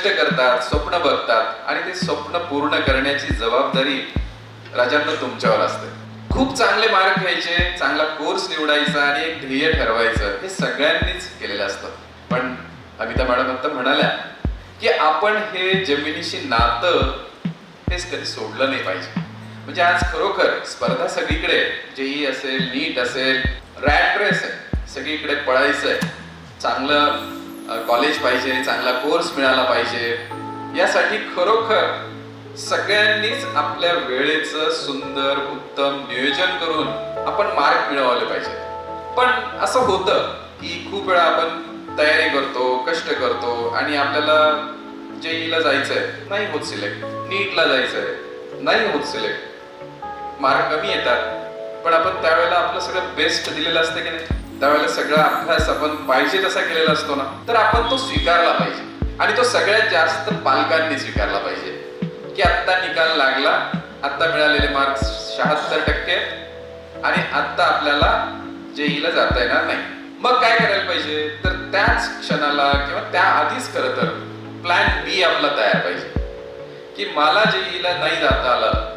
कष्ट करतात स्वप्न बघतात आणि ते स्वप्न पूर्ण करण्याची जबाबदारी राजांना तुमच्यावर असते. खूप चांगले मार्क घ्यायचे चांगला कोर्स निवडायचा आणि एक ध्येय ठरवायचं हे सगळ्यांनीच केलेलं असतं. पण अमिता मॅडम आता म्हणाल्या की आपण हे जमिनीशी नातं हेच कधी सोडलं नाही पाहिजे. म्हणजे आज खरोखर स्पर्धा सगळीकडे जेई असेल नीट असेल रॅट रेस आहे सगळीकडे पळायचं आहे. चांगलं कॉलेज पाहिजे चांगला कोर्स मिळाला पाहिजे. यासाठी खरोखर सगळ्यांनीच आपल्या वेळेचं सुंदर उत्तम नियोजन करून आपण मार्क मिळवले पाहिजे. पण असं होतं की खूप वेळा आपण तयारी करतो कष्ट करतो आणि आपल्याला जेईला जायचंय नाही होत सिलेक्ट नीटला जायचंय नाही होत सिलेक्ट मार्क कमी येतात. पण आपण त्यावेळेला आपलं सगळं बेस्ट दिलेलं असतं की नाही? त्यावेळेला सगळा अभ्यास आपण पाहिजे तसा केलेला असतो ना तर आपण तो स्वीकारला पाहिजे. आणि तो सगळ्यात जास्त पालकांनी स्वीकारला पाहिजे. की आत्ता निकाल लागला आत्ता मिळालेले मार्क्स शहात्तर टक्के आणि आत्ता आपल्याला जेईला जाता येणार नाही. मग काय करायला पाहिजे? तर त्याच क्षणाला किंवा त्या आधीच खरं तर प्लॅन बी आपला तयार पाहिजे. की मला जेईला नाही जाता आलं